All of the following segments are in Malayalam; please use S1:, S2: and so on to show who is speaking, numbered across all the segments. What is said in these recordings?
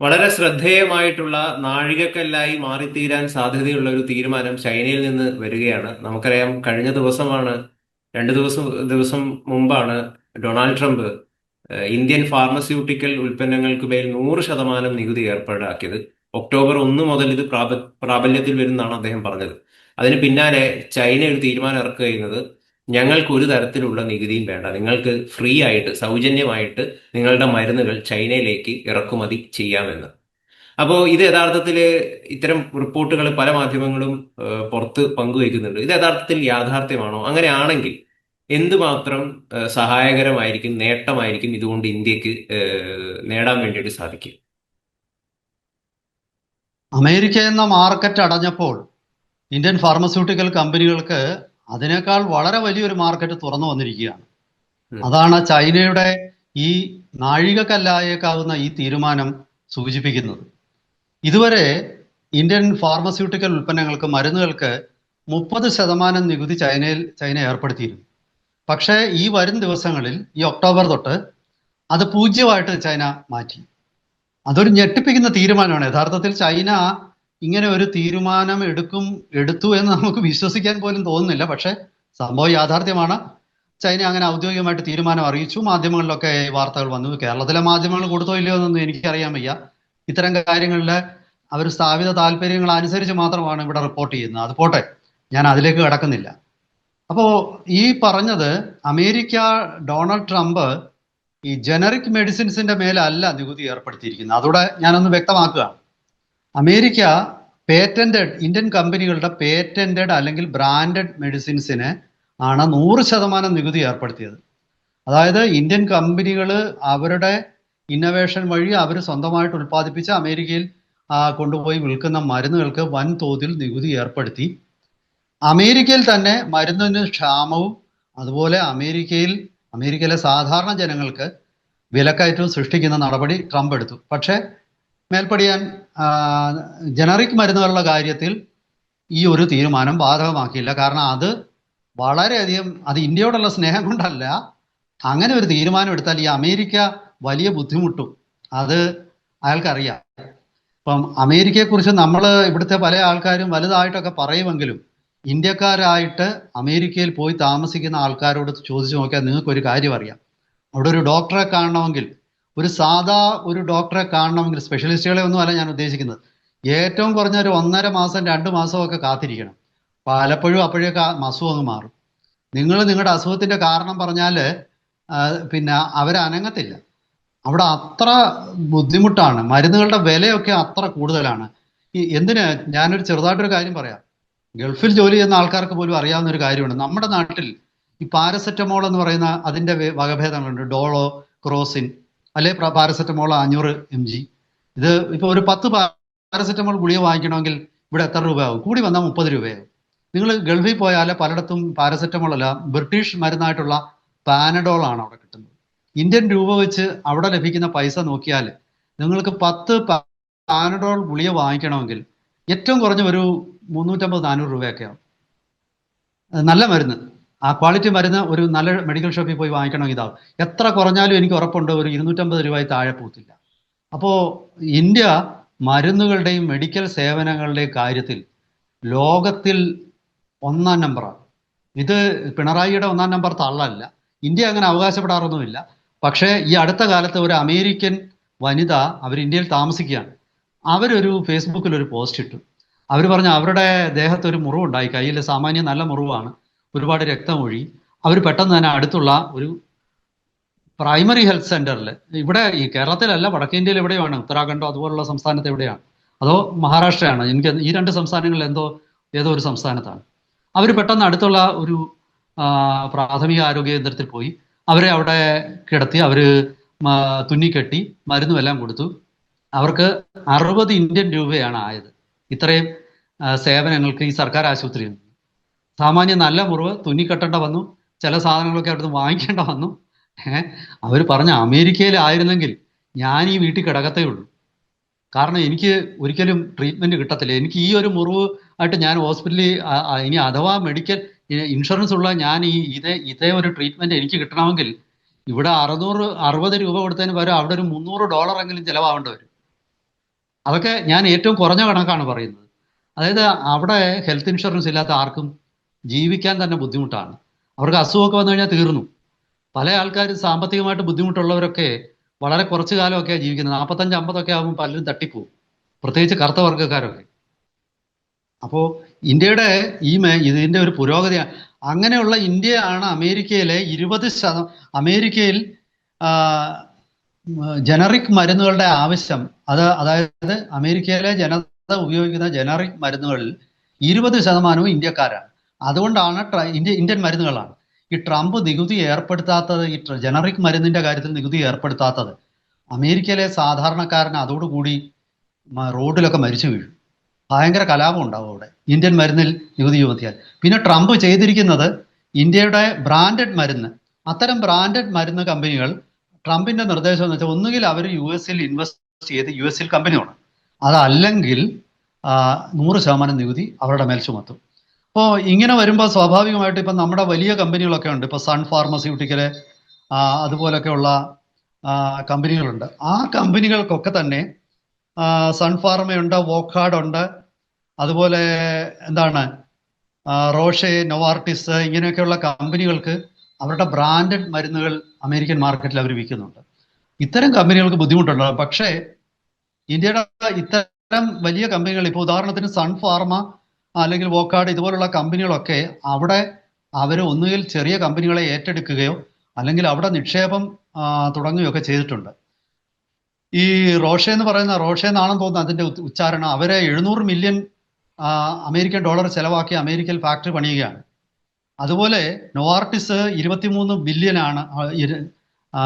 S1: വളരെ ശ്രദ്ധേയമായിട്ടുള്ള നാഴികക്കല്ലായി മാറിത്തീരാൻ സാധ്യതയുള്ള ഒരു തീരുമാനം ചൈനയിൽ നിന്ന് വരികയാണ്. നമുക്കറിയാം കഴിഞ്ഞ ദിവസമാണ് രണ്ട് ദിവസം ദിവസം മുമ്പാണ് ഡൊണാൾഡ് ട്രംപ് ഇന്ത്യൻ ഫാർമസ്യൂട്ടിക്കൽ ഉൽപ്പന്നങ്ങൾക്ക് മേൽ നൂറ് ശതമാനം നികുതി ഏർപ്പാടാക്കിയത്. ഒക്ടോബർ ഒന്ന് മുതൽ ഇത് പ്രാബ പ്രാബല്യത്തിൽ വരുമെന്നാണ് അദ്ദേഹം പറഞ്ഞത്. അതിന് പിന്നാലെ ചൈന ഒരു തീരുമാനം ഇറക്കുക ചെയ്യുന്നത് ഞങ്ങൾക്ക് ഒരു തരത്തിലുള്ള നികുതിയും വേണ്ട. നിങ്ങൾക്ക് ഫ്രീ ആയിട്ട് സൗജന്യമായിട്ട് നിങ്ങളുടെ മരുന്നുകൾ ചൈനയിലേക്ക് ഇറക്കുമതി ചെയ്യാമെന്ന്. അപ്പോൾ ഇത് യഥാർത്ഥത്തിൽ ഇത്തരം റിപ്പോർട്ടുകൾ പല മാധ്യമങ്ങളും പുറത്ത് പങ്കുവയ്ക്കുന്നുണ്ട്. ഇത് യഥാർത്ഥത്തിൽ യാഥാർത്ഥ്യമാണോ? അങ്ങനെയാണെങ്കിൽ എന്തുമാത്രം സഹായകരമായിരിക്കും നേട്ടമായിരിക്കും ഇതുകൊണ്ട് ഇന്ത്യയ്ക്ക് നേടാൻ വേണ്ടിയിട്ട് സാധിക്കും
S2: അമേരിക്ക എന്ന മാർക്കറ്റ് അടഞ്ഞപ്പോൾ ഇന്ത്യൻ ഫാർമസ്യൂട്ടിക്കൽ കമ്പനികൾക്ക് അതിനേക്കാൾ വളരെ വലിയൊരു മാർക്കറ്റ് തുറന്നു വന്നിരിക്കുകയാണ്. അതാണ് ചൈനയുടെ ഈ നാഴികക്കല്ലായേക്കാവുന്ന ഈ തീരുമാനം സൂചിപ്പിക്കുന്നത്. ഇതുവരെ ഇന്ത്യൻ ഫാർമസ്യൂട്ടിക്കൽ ഉൽപ്പന്നങ്ങൾക്ക് മരുന്നുകൾക്ക് മുപ്പത് ശതമാനം നികുതി ചൈനയിൽ ചൈന ഏർപ്പെടുത്തിയിരുന്നു. പക്ഷേ ഈ വരും ദിവസങ്ങളിൽ ഈ ഒക്ടോബർ തൊട്ട് അത് പൂജ്യമായിട്ട് ചൈന മാറ്റി. അതൊരു ഞെട്ടിപ്പിക്കുന്ന തീരുമാനമാണ്. യഥാർത്ഥത്തിൽ ചൈന ഇങ്ങനെ ഒരു തീരുമാനം എടുക്കും എടുത്തു എന്ന് നമുക്ക് വിശ്വസിക്കാൻ പോലും തോന്നുന്നില്ല. പക്ഷേ സംഭവം യാഥാർത്ഥ്യമാണ്. ചൈന അങ്ങനെ ഔദ്യോഗികമായിട്ട് തീരുമാനം അറിയിച്ചു. മാധ്യമങ്ങളിലൊക്കെ വാർത്തകൾ വന്നു. കേരളത്തിലെ മാധ്യമങ്ങൾ കൊടുത്തോ ഇല്ലയോ എന്നൊന്നും എനിക്കറിയാൻ വയ്യ. ഇത്തരം കാര്യങ്ങളിൽ അവർ സ്ഥാപിത താല്പര്യങ്ങൾ അനുസരിച്ച് മാത്രമാണ് ഇവിടെ റിപ്പോർട്ട് ചെയ്യുന്നത്. അത് പോട്ടെ ഞാൻ അതിലേക്ക് കടക്കുന്നില്ല. അപ്പോൾ ഈ പറഞ്ഞത് അമേരിക്ക ഡൊണാൾഡ് ട്രംപ് ഈ ജനറിക് മെഡിസിൻസിന്റെ മേലല്ല നികുതി ഏർപ്പെടുത്തിയിരിക്കുന്നത്. അതോടെ ഞാനൊന്ന് വ്യക്തമാക്കുകയാണ്. അമേരിക്ക പേറ്റന്റഡ് ഇന്ത്യൻ കമ്പനികളുടെ പേറ്റന്റഡ് അല്ലെങ്കിൽ ബ്രാൻഡഡ് മെഡിസിൻസിന് ആണ് നൂറ് ശതമാനം നികുതി ഏർപ്പെടുത്തിയത്. അതായത് ഇന്ത്യൻ കമ്പനികൾ അവരുടെ ഇന്നവേഷൻ വഴി അവർ സ്വന്തമായിട്ട് ഉൽപ്പാദിപ്പിച്ച് അമേരിക്കയിൽ കൊണ്ടുപോയി വിൽക്കുന്ന മരുന്നുകൾക്ക് വൻതോതിൽ നികുതി ഏർപ്പെടുത്തി. അമേരിക്കയിൽ തന്നെ മരുന്നിന് ക്ഷാമവും അതുപോലെ അമേരിക്കയിൽ അമേരിക്കയിലെ സാധാരണ ജനങ്ങൾക്ക് വിലക്കയറ്റവും സൃഷ്ടിക്കുന്ന നടപടി ട്രംപ് എടുത്തു. പക്ഷേ മേൽപ്പടിയാൻ ജനറിക് മരുന്നുകളുടെ കാര്യത്തിൽ ഈ ഒരു തീരുമാനം ബാധകമാക്കിയില്ല. കാരണം അത് വളരെയധികം അത് ഇന്ത്യയോടുള്ള സ്നേഹം കൊണ്ടല്ല. അങ്ങനെ ഒരു തീരുമാനം എടുത്താൽ ഈ അമേരിക്ക വലിയ ബുദ്ധിമുട്ടും. അത് അയാൾക്കറിയാം. ഇപ്പം അമേരിക്കയെക്കുറിച്ച് നമ്മൾ ഇവിടുത്തെ പല ആൾക്കാരും വലുതായിട്ടൊക്കെ പറയുമെങ്കിലും ഇന്ത്യക്കാരായിട്ട് അമേരിക്കയിൽ പോയി താമസിക്കുന്ന ആൾക്കാരോട് ചോദിച്ചു നോക്കിയാൽ നിങ്ങൾക്ക് ഒരു കാര്യം അറിയാം. അവിടെ ഒരു ഡോക്ടറെ കാണണമെങ്കിൽ ഒരു സാധാ ഒരു ഡോക്ടറെ കാണണമെങ്കിൽ സ്പെഷ്യലിസ്റ്റുകളെ ഒന്നും അല്ല ഞാൻ ഉദ്ദേശിക്കുന്നത്. ഏറ്റവും കുറഞ്ഞ ഒരു ഒന്നര മാസം രണ്ട് ഒക്കെ കാത്തിരിക്കണം. പലപ്പോഴും അപ്പോഴേക്ക് അസുഖം അങ്ങ് മാറും. നിങ്ങൾ നിങ്ങളുടെ അസുഖത്തിന്റെ കാരണം പറഞ്ഞാൽ പിന്നെ അവരനങ്ങത്തില്ല അവിടെ അത്ര ബുദ്ധിമുട്ടാണ്. മരുന്നുകളുടെ വിലയൊക്കെ അത്ര കൂടുതലാണ്. ഈ എന്തിന്? ഞാനൊരു ചെറുതായിട്ടൊരു കാര്യം പറയാം. ഗൾഫിൽ ജോലി ചെയ്യുന്ന ആൾക്കാർക്ക് പോലും അറിയാവുന്ന ഒരു കാര്യമാണ് നമ്മുടെ നാട്ടിൽ ഈ പാരസെറ്റമോൾ എന്ന് പറയുന്ന അതിന്റെ വേ- വകഭേദങ്ങളുണ്ട്. ഡോളോ ക്രോസിൻ അല്ലെ പ്ര- പാരസെറ്റമോൾ അഞ്ഞൂറ് എം ജി ഇത് ഇപ്പൊ ഒരു പത്ത് പാരസെറ്റമോൾ ഗുളിക വാങ്ങിക്കണമെങ്കിൽ ഇവിടെ എത്ര രൂപയാവും? കൂടി വന്നാൽ മുപ്പത് രൂപയാവും. നിങ്ങൾ ഗൾഫിൽ പോയാൽ പലയിടത്തും പാരസെറ്റമോൾ അല്ല ബ്രിട്ടീഷ് മരുന്നായിട്ടുള്ള പാനഡോൾ ആണ് അവിടെ കിട്ടുന്നത്. ഇന്ത്യൻ രൂപ വെച്ച് അവിടെ ലഭിക്കുന്ന പൈസ നോക്കിയാൽ നിങ്ങൾക്ക് പത്ത് പാനഡോൾ ഗുളിക വാങ്ങിക്കണമെങ്കിൽ ഏറ്റവും കുറഞ്ഞ ഒരു മുന്നൂറ്റമ്പത് നാനൂറ് രൂപയൊക്കെ ആവും അത് നല്ല മരുന്ന്. ആ ക്വാളിറ്റി മരുന്ന് ഒരു നല്ല മെഡിക്കൽ ഷോപ്പിൽ പോയി വാങ്ങിക്കണമെങ്കിൽ ഇതാവും. എത്ര കുറഞ്ഞാലും എനിക്ക് ഉറപ്പുണ്ട് ഒരു ഇരുന്നൂറ്റമ്പത് രൂപയിൽ താഴെ പോകത്തില്ല അപ്പോൾ ഇന്ത്യ മരുന്നുകളുടെയും മെഡിക്കൽ സേവനങ്ങളുടെയും കാര്യത്തിൽ ലോകത്തിൽ ഒന്നാം നമ്പറാണ് ഇത് പിണറായിയുടെ ഒന്നാം നമ്പർ തള്ളല്ല. ഇന്ത്യ അങ്ങനെ അവകാശപ്പെടാറൊന്നുമില്ല. പക്ഷേ ഈ അടുത്ത കാലത്ത് ഒരു അമേരിക്കൻ വനിത അവർ ഇന്ത്യയിൽ താമസിക്കുകയാണ്. അവരൊരു ഫേസ്ബുക്കിൽ ഒരു പോസ്റ്റ് ഇട്ടു. അവർ പറഞ്ഞു അവരുടെ ദേഹത്ത് ഒരു മുറിവുണ്ടായി കയ്യിൽ സാമാന്യം നല്ല മുറിവാണ്. ഒരുപാട് രക്തമൊഴി. അവർ പെട്ടെന്ന് തന്നെ അടുത്തുള്ള ഒരു പ്രൈമറി ഹെൽത്ത് സെന്ററിൽ ഇവിടെ ഈ കേരളത്തിലല്ല വടക്കേ ഇന്ത്യയിൽ എവിടെയാണ്? ഉത്തരാഖണ്ഡോ അതുപോലുള്ള സംസ്ഥാനത്ത് എവിടെയാണ്? അതോ മഹാരാഷ്ട്രയാണ്? എനിക്ക് ഈ രണ്ട് സംസ്ഥാനങ്ങളിൽ എന്തോ ഏതോ ഒരു സംസ്ഥാനത്താണ്. അവർ പെട്ടെന്ന് അടുത്തുള്ള ഒരു പ്രാഥമിക ആരോഗ്യ കേന്ദ്രത്തിൽ പോയി. അവരെ അവിടെ കിടത്തി അവർ തുന്നിക്കെട്ടി മരുന്നും എല്ലാം കൊടുത്തു. അവർക്ക് അറുപത് ഇന്ത്യൻ രൂപയാണ് ആയത്. ഇത്രയും സേവനങ്ങൾക്ക് ഈ സർക്കാർ ആശുപത്രിയിൽ. സാമാന്യം നല്ല മുറിവ് തുന്നിക്കെട്ടേണ്ട വന്നു ചില സാധനങ്ങളൊക്കെ അവിടുന്ന് വാങ്ങിക്കേണ്ട വന്നു. ഏഹ് അവർ പറഞ്ഞ അമേരിക്കയിലായിരുന്നെങ്കിൽ ഞാൻ ഈ വീട്ടിൽ കിടക്കത്തേ ഉള്ളൂ. കാരണം എനിക്ക് ഒരിക്കലും ട്രീറ്റ്മെന്റ് കിട്ടത്തില്ല. എനിക്ക് ഈ ഒരു മുറിവ് ആയിട്ട് ഞാൻ ഹോസ്പിറ്റലിൽ ഇനി അഥവാ മെഡിക്കൽ ഇൻഷുറൻസ് ഉള്ള ഞാൻ ഈ ഇതേ ഇതേ ഒരു ട്രീറ്റ്മെന്റ് എനിക്ക് കിട്ടണമെങ്കിൽ ഇവിടെ അറുന്നൂറ് അറുപത് രൂപ കൊടുത്തതിന് പകരം അവിടെ ഒരു മുന്നൂറ് ഡോളർ എങ്കിലും ചിലവാകേണ്ടി വരും. അതൊക്കെ ഞാൻ ഏറ്റവും കുറഞ്ഞ കണക്കാണ് പറയുന്നത്. അതായത് അവിടെ ഹെൽത്ത് ഇൻഷുറൻസ് ഇല്ലാത്ത ആർക്കും ജീവിക്കാൻ തന്നെ ബുദ്ധിമുട്ടാണ്. അവർക്ക് അസുഖമൊക്കെ വന്നു കഴിഞ്ഞാൽ തീർന്നു. പല ആൾക്കാരും സാമ്പത്തികമായിട്ട് ബുദ്ധിമുട്ടുള്ളവരൊക്കെ വളരെ കുറച്ചു കാലമൊക്കെ ജീവിക്കുന്നത്. നാൽപ്പത്തഞ്ച് അമ്പതൊക്കെ ആകുമ്പോൾ പലരും തട്ടിപ്പോവും. പ്രത്യേകിച്ച് കറുത്ത വർഗക്കാരൊക്കെ. അപ്പോൾ ഇന്ത്യയുടെ ഈ മേ ഇതിന്റെ ഒരു പുരോഗതി അങ്ങനെയുള്ള ഇന്ത്യയാണ് അമേരിക്കയിലെ ഇരുപത് ശതം അമേരിക്കയിൽ ജനറിക് മരുന്നുകളുടെ ആവശ്യം. അത് അതായത് അമേരിക്കയിലെ ജനത ഉപയോഗിക്കുന്ന ജനറിക് മരുന്നുകളിൽ ഇരുപത് ശതമാനവും ഇന്ത്യക്കാരാണ്. അതുകൊണ്ടാണ് ഇന്ത്യ ഇന്ത്യൻ മരുന്നുകളാണ്. ഈ ട്രംപ് നികുതി ഏർപ്പെടുത്താത്തത് ഈ ജനറിക് മരുന്നിന്റെ കാര്യത്തിൽ നികുതി ഏർപ്പെടുത്താത്തത് അമേരിക്കയിലെ സാധാരണക്കാരൻ അതോടുകൂടി റോഡിലൊക്കെ മരിച്ചു വീഴും. ഭയങ്കര കലാപം ഉണ്ടാവും അവിടെ. ഇന്ത്യൻ മരുന്നിൽ നികുതി ചുമത്തിയാൽ പിന്നെ ട്രംപ് ചെയ്തിരിക്കുന്നത് ഇന്ത്യയുടെ ബ്രാൻഡഡ് മരുന്ന്. അത്തരം ബ്രാൻഡഡ് മരുന്ന് കമ്പനികൾ ട്രംപിന്റെ നിർദ്ദേശം എന്ന് വെച്ചാൽ ഒന്നുകിൽ അവർ യു എസിൽ ഇൻവെസ്റ്റ് ചെയ്ത് യു എസിൽ കമ്പനി വേണം അതല്ലെങ്കിൽ നൂറ് ശതമാനം നികുതി അവരുടെ മേൽ ചുമത്തും. അപ്പോൾ ഇങ്ങനെ വരുമ്പോൾ സ്വാഭാവികമായിട്ട് ഇപ്പം നമ്മുടെ വലിയ കമ്പനികളൊക്കെ ഉണ്ട്. ഇപ്പോൾ സൺ ഫാർമസ്യൂട്ടിക്കൽ അതുപോലൊക്കെയുള്ള കമ്പനികളുണ്ട്. ആ കമ്പനികൾക്കൊക്കെ തന്നെ സൺ ഫാർമയുണ്ട് വോക്കാഡ് ഉണ്ട് അതുപോലെ എന്താണ് റോഷെ നൊവാർട്ടിസ് ഇങ്ങനെയൊക്കെയുള്ള കമ്പനികൾക്ക് അവരുടെ ബ്രാൻഡഡ് മരുന്നുകൾ അമേരിക്കൻ മാർക്കറ്റിൽ അവർ വിൽക്കുന്നുണ്ട്. ഇത്തരം കമ്പനികൾക്ക് ബുദ്ധിമുട്ടുണ്ട്. പക്ഷേ ഇന്ത്യയുടെ ഇത്തരം വലിയ കമ്പനികൾ ഇപ്പോൾ ഉദാഹരണത്തിന് സൺ ഫാർമ അല്ലെങ്കിൽ വോക്കാട് ഇതുപോലുള്ള കമ്പനികളൊക്കെ അവിടെ അവർ ഒന്നുകിൽ ചെറിയ കമ്പനികളെ ഏറ്റെടുക്കുകയോ അല്ലെങ്കിൽ അവിടെ നിക്ഷേപം തുടങ്ങുകയോ തുടങ്ങുകയൊക്കെ ചെയ്തിട്ടുണ്ട്. ഈ റോഷേ എന്ന് പറയുന്ന റോഷേ എന്നാണെന്ന് തോന്നുന്നു അതിന്റെ ഉച്ചാരണം. അവരെ എഴുന്നൂറ് മില്യൺ അമേരിക്കൻ ഡോളർ ചെലവാക്കി അമേരിക്കയിൽ ഫാക്ടറി പണിയുകയാണ്. അതുപോലെ നോവാർട്ടിസ് ഇരുപത്തിമൂന്ന് ആ,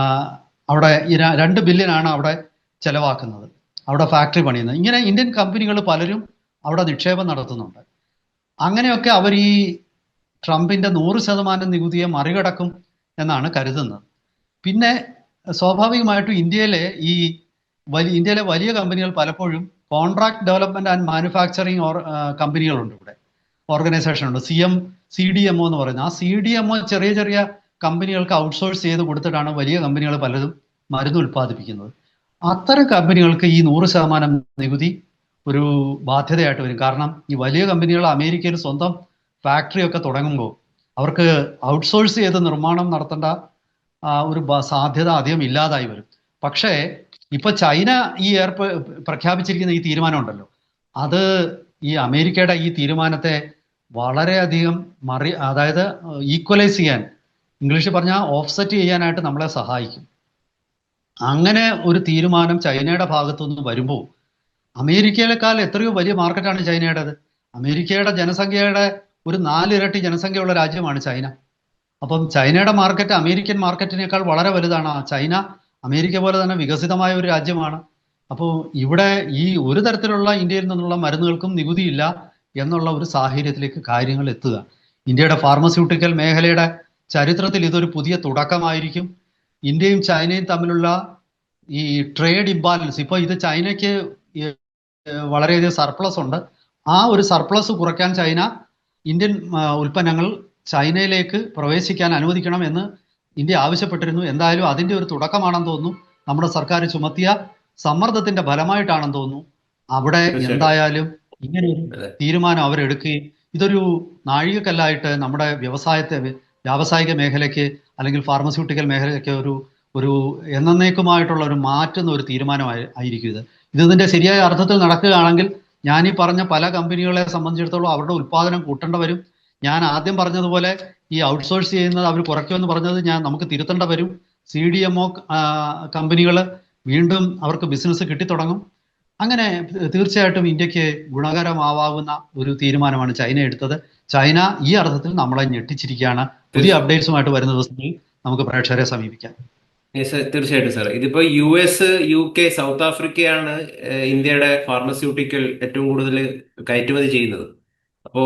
S2: അവിടെ രണ്ട് ബില്യനാണ് അവിടെ ചെലവാക്കുന്നത്. അവിടെ ഫാക്ടറി പണിയുന്നത്. ഇങ്ങനെ ഇന്ത്യൻ കമ്പനികൾ പലരും അവിടെ നിക്ഷേപം നടത്തുന്നുണ്ട്. അങ്ങനെയൊക്കെ അവർ ഈ ട്രംപിന്റെ നൂറ് ശതമാനം നികുതിയെ മറികടക്കും എന്നാണ് കരുതുന്നത്. പിന്നെ സ്വാഭാവികമായിട്ടും ഇന്ത്യയിലെ ഈ വലിയ ഇന്ത്യയിലെ വലിയ കമ്പനികൾ പലപ്പോഴും contract development and manufacturing or കമ്പനികളുണ്ട് ഇവിടെ. ഓർഗനൈസേഷൻ ഉണ്ട്. C M C D M O എന്ന് പറയുന്നത്. ആ സി ഡി എം ഒ ചെറിയ ചെറിയ കമ്പനികൾക്ക് ഔട്ട്സോഴ്സ് ചെയ്ത് കൊടുത്തിട്ടാണ് വലിയ കമ്പനികൾ പലതും മരുന്ന് ഉൽപ്പാദിപ്പിക്കുന്നത്. അത്തരം കമ്പനികൾക്ക് ഈ നൂറ് ശതമാനം നികുതി ഒരു ബാധ്യതയായിട്ട് വരും. കാരണം ഈ വലിയ കമ്പനികൾ അമേരിക്കയിൽ സ്വന്തം ഫാക്ടറി ഒക്കെ തുടങ്ങുമ്പോൾ അവർക്ക് ഔട്ട്സോഴ്സ് ചെയ്ത് നിർമ്മാണം നടത്തേണ്ട ഒരു സാധ്യത അധികം ഇല്ലാതായി വരും. പക്ഷേ ഇപ്പൊ ചൈന ഈ ഏർപ്പ് പ്രഖ്യാപിച്ചിരിക്കുന്ന ഈ തീരുമാനം ഉണ്ടല്ലോ. അത് ഈ അമേരിക്കയുടെ ഈ തീരുമാനത്തെ വളരെയധികം മറി അതായത് ഈക്വലൈസ് ചെയ്യാൻ ഇംഗ്ലീഷ് പറഞ്ഞാൽ ഓഫ്സെറ്റ് ചെയ്യാനായിട്ട് നമ്മളെ സഹായിക്കും. അങ്ങനെ ഒരു തീരുമാനം ചൈനയുടെ ഭാഗത്തുനിന്ന് വരുമ്പോൾ അമേരിക്കയിലേക്കാൾ എത്രയോ വലിയ മാർക്കറ്റാണ് ചൈനയുടേത്. അമേരിക്കയുടെ ജനസംഖ്യയുടെ ഒരു നാലിരട്ടി ജനസംഖ്യയുള്ള രാജ്യമാണ് ചൈന. അപ്പം ചൈനയുടെ മാർക്കറ്റ് അമേരിക്കൻ മാർക്കറ്റിനേക്കാൾ വളരെ വലുതാണ്. ചൈന അമേരിക്ക പോലെ തന്നെ വികസിതമായ ഒരു രാജ്യമാണ്. അപ്പോൾ ഇവിടെ ഈ ഒരു തരത്തിലുള്ള ഇന്ത്യയിൽ നിന്നുള്ള മരുന്നുകൾക്കും നികുതിയില്ല എന്നുള്ള ഒരു സാഹചര്യത്തിലേക്ക് കാര്യങ്ങൾ എത്തുക. ഇന്ത്യയുടെ ഫാർമസ്യൂട്ടിക്കൽ മേഖലയുടെ ചരിത്രത്തിൽ ഇതൊരു പുതിയ തുടക്കമായിരിക്കും. ഇന്ത്യയും ചൈനയും തമ്മിലുള്ള ഈ ട്രേഡ് ഇംബാലൻസ് ഇപ്പോൾ ഇത് ചൈനയ്ക്ക് വളരെയധികം സർപ്ലസ് ഉണ്ട്. ആ ഒരു സർപ്ലസ് കുറയ്ക്കാൻ ചൈന ഇന്ത്യൻ ഉൽപ്പന്നങ്ങൾ ചൈനയിലേക്ക് പ്രവേശിക്കാൻ അനുവദിക്കണം എന്ന് ഇന്ത്യ ആവശ്യപ്പെട്ടിരുന്നു. എന്തായാലും അതിന്റെ ഒരു തുടക്കമാണെന്ന് തോന്നുന്നു. നമ്മുടെ സർക്കാർ ചുമത്തിയ സമ്മർദ്ദത്തിന്റെ ഫലമായിട്ടാണെന്ന് തോന്നുന്നു. അവിടെ എന്തായാലും ഇങ്ങനെ ഒരു. തീരുമാനം അവരെടുക്കുകയും ഇതൊരു നാഴികക്കല്ലായിട്ട് നമ്മുടെ വ്യവസായത്തെ വ്യാവസായിക മേഖലയ്ക്ക് അല്ലെങ്കിൽ ഫാർമസ്യൂട്ടിക്കൽ മേഖലയ്ക്ക് ഒരു ഒരു എന്നേക്കുമായിട്ടുള്ള ഒരു മാറ്റുന്ന ഒരു തീരുമാനമായി ആയിരിക്കും ഇത്. ഇത് ഇതിന്റെ ശരിയായ അർത്ഥത്തിൽ നടക്കുകയാണെങ്കിൽ ഞാൻ ഈ പറഞ്ഞ പല കമ്പനികളെ സംബന്ധിച്ചിടത്തോളം അവരുടെ ഉൽപ്പാദനം കൂട്ടേണ്ട വരും. ഞാൻ ആദ്യം പറഞ്ഞതുപോലെ ഈ ഔട്ട്സോഴ്സ് ചെയ്യുന്നത് അവർ കുറയ്ക്കുമെന്ന് പറഞ്ഞത് ഞാൻ നമുക്ക് തിരുത്തേണ്ട വരും. സി ഡി എം ഒ കമ്പനികൾ വീണ്ടും അവർക്ക് ബിസിനസ് കിട്ടിത്തുടങ്ങും. അങ്ങനെ തീർച്ചയായിട്ടും ഇന്ത്യയ്ക്ക് ഗുണകരമാവാകുന്ന ഒരു തീരുമാനമാണ് ചൈന എടുത്തത്. ചൈന ഈ അർത്ഥത്തിൽ നമ്മളെ ഞെട്ടിച്ചിരിക്കുകയാണ്. പുതിയ അപ്ഡേറ്റ്സുമായിട്ട് വരുന്ന ദിവസങ്ങളിൽ നമുക്ക് പ്രേക്ഷകരെ സമീപിക്കാം.
S1: തീർച്ചയായിട്ടും സാർ ഇതിപ്പോ U S U K south ആഫ്രിക്കയാണ് ഇന്ത്യയുടെ ഫാർമസ്യൂട്ടിക്കൽ ഏറ്റവും കൂടുതൽ കയറ്റുമതി ചെയ്യുന്നത്. അപ്പോ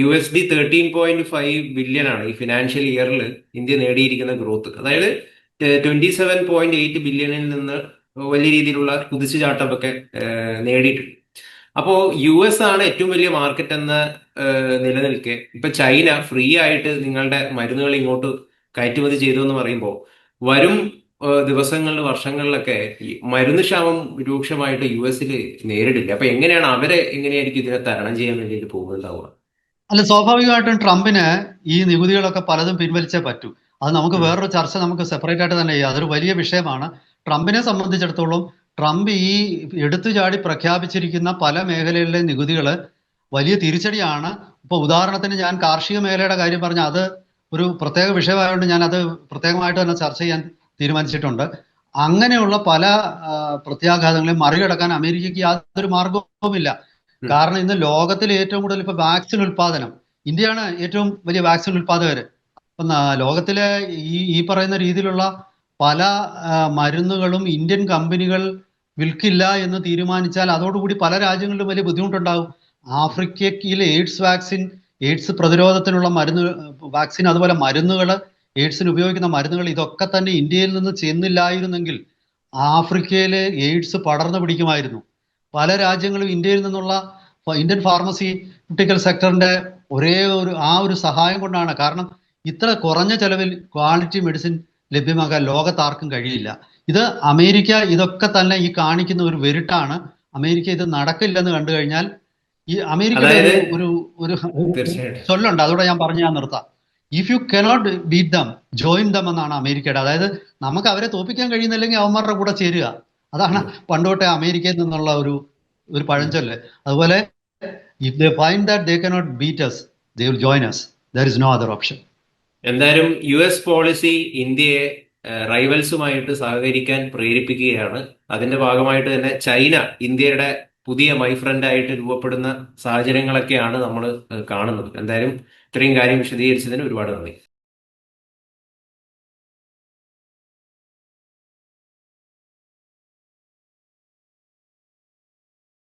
S1: U S D thirteen point five billion ആണ് ഈ ഫിനാൻഷ്യൽ ഇയറിൽ ഇന്ത്യ നേടിയിരിക്കുന്ന ഗ്രോത്ത് അതായത് ട്വന്റി സെവൻ പോയിന്റ് എയ്റ്റ് ബില്യണിൽ നിന്ന് വലിയ രീതിയിലുള്ള കുതിച്ചുചാട്ടമൊക്കെ നേടിയിട്ടുണ്ട്. അപ്പോ യു എസ് ആണ് ഏറ്റവും വലിയ മാർക്കറ്റ് എന്ന് നിലനിൽക്കെ ഇപ്പൊ ചൈന ഫ്രീ ആയിട്ട് നിങ്ങളുടെ മരുന്നുകൾ ഇങ്ങോട്ട് കയറ്റുമതി ചെയ്തു എന്ന് പറയുമ്പോൾ വരും ദിവസങ്ങളിൽ വർഷങ്ങളിലൊക്കെ ഈ മരുന്ന് ക്ഷാമം രൂക്ഷമായിട്ട് യു എസിൽ നേരിടില്ല? അപ്പൊ എങ്ങനെയാണ് അവരെ എങ്ങനെയായിരിക്കും ഇതിനെ തരണം ചെയ്യാൻ വേണ്ടിയിട്ട് പോകുന്നുണ്ടാവുക?
S2: അല്ല സ്വാഭാവികമായിട്ടും ട്രംപിന് ഈ നികുതികളൊക്കെ പലതും പിൻവലിച്ചേ പറ്റൂ. അത് നമുക്ക് വേറൊരു ചർച്ച നമുക്ക് സെപ്പറേറ്റ് ആയിട്ട് തന്നെ ചെയ്യാം. അതൊരു വലിയ വിഷയമാണ്. ട്രംപിനെ സംബന്ധിച്ചിടത്തോളം ട്രംപ് ഈ എടുത്തു ചാടി പ്രഖ്യാപിച്ചിരിക്കുന്ന പല മേഖലയിലെ നികുതികൾ വലിയ തിരിച്ചടിയാണ്. ഇപ്പൊ ഉദാഹരണത്തിന് ഞാൻ കാർഷിക മേഖലയുടെ കാര്യം പറഞ്ഞ അത് ഒരു പ്രത്യേക വിഷയമായതുകൊണ്ട് ഞാൻ അത് പ്രത്യേകമായിട്ട് തന്നെ ചർച്ച ചെയ്യാൻ തീരുമാനിച്ചിട്ടുണ്ട്. അങ്ങനെയുള്ള പല പ്രത്യാഘാതങ്ങളെ മറികടക്കാൻ അമേരിക്കയ്ക്ക് യാതൊരു മാർഗവുമില്ല. കാരണം ഇന്ന് ലോകത്തിലെ ഏറ്റവും കൂടുതൽ ഇപ്പൊ വാക്സിൻ ഉൽപാദനം ഇന്ത്യയാണ് ഏറ്റവും വലിയ വാക്സിൻ ഉൽപാദകര് അപ്പൊ ലോകത്തിലെ ഈ ഈ പറയുന്ന രീതിയിലുള്ള പല മരുന്നുകളും ഇന്ത്യൻ കമ്പനികൾ വിൽക്കില്ല എന്ന് തീരുമാനിച്ചാൽ അതോടുകൂടി പല രാജ്യങ്ങളിലും വലിയ ബുദ്ധിമുട്ടുണ്ടാകും. ആഫ്രിക്കയിലെ എയ്ഡ്സ് വാക്സിൻ എയ്ഡ്സ് പ്രതിരോധത്തിനുള്ള മരുന്ന് വാക്സിൻ അതുപോലെ മരുന്നുകൾ എയ്ഡ്സിന് ഉപയോഗിക്കുന്ന മരുന്നുകൾ ഇതൊക്കെ തന്നെ ഇന്ത്യയിൽ നിന്ന് ചെന്നില്ലായിരുന്നെങ്കിൽ ആഫ്രിക്കയിലെ എയ്ഡ്സ് പടർന്നു പിടിക്കുമായിരുന്നു. പല രാജ്യങ്ങളും ഇന്ത്യയിൽ നിന്നുള്ള ഇന്ത്യൻ ഫാർമസ്യൂട്ടിക്കൽ സെക്ടറിന്റെ ഒരേ ഒരു ആ ഒരു സഹായം കൊണ്ടാണ്. കാരണം ഇത്ര കുറഞ്ഞ ചെലവിൽ ക്വാളിറ്റി മെഡിസിൻ ലഭ്യമാക്കാൻ ലോകത്താർക്കും കഴിയില്ല. ഇത് അമേരിക്ക ഇതൊക്കെ തന്നെ ഈ കാണിക്കുന്ന ഒരു വെരിട്ടാണ്. അമേരിക്ക ഇത് നടക്കില്ലെന്ന് കണ്ടു കഴിഞ്ഞാൽ ഈ അമേരിക്ക ഒരു ഒരു ചൊല്ലുണ്ട്. അതോടെ ഞാൻ പറഞ്ഞു ഞാൻ നിർത്താം. If you cannot beat them join them എന്നാണ് അമേരിക്കയുടെ അതായത് നമുക്ക് അവരെ തോപ്പിക്കാൻ കഴിയുന്നില്ലെങ്കിൽ അവന്മാരുടെ കൂടെ ചേരുക. അതാണ് പണ്ടോട്ടെ അമേരിക്കയിൽ നിന്നുള്ള ഒരു ഒരു പഴഞ്ചൊല്ല്. അതുപോലെ if they find that they cannot beat us they will join us. There is no other option
S1: എന്തായാലും യു എസ് പോളിസി ഇന്ത്യയെ റൈവൽസുമായിട്ട് സഹകരിക്കാൻ പ്രേരിപ്പിക്കുകയാണ്. അതിന്റെ ഭാഗമായിട്ട് തന്നെ ചൈന ഇന്ത്യയുടെ പുതിയ മൈ ഫ്രണ്ട് ആയിട്ട് രൂപപ്പെടുന്ന സാഹചര്യങ്ങളൊക്കെയാണ് നമ്മൾ കാണുന്നത്. എന്തായാലും ഇത്രയും കാര്യം വിശദീകരിച്ചതിന് ഒരുപാട് നന്ദി.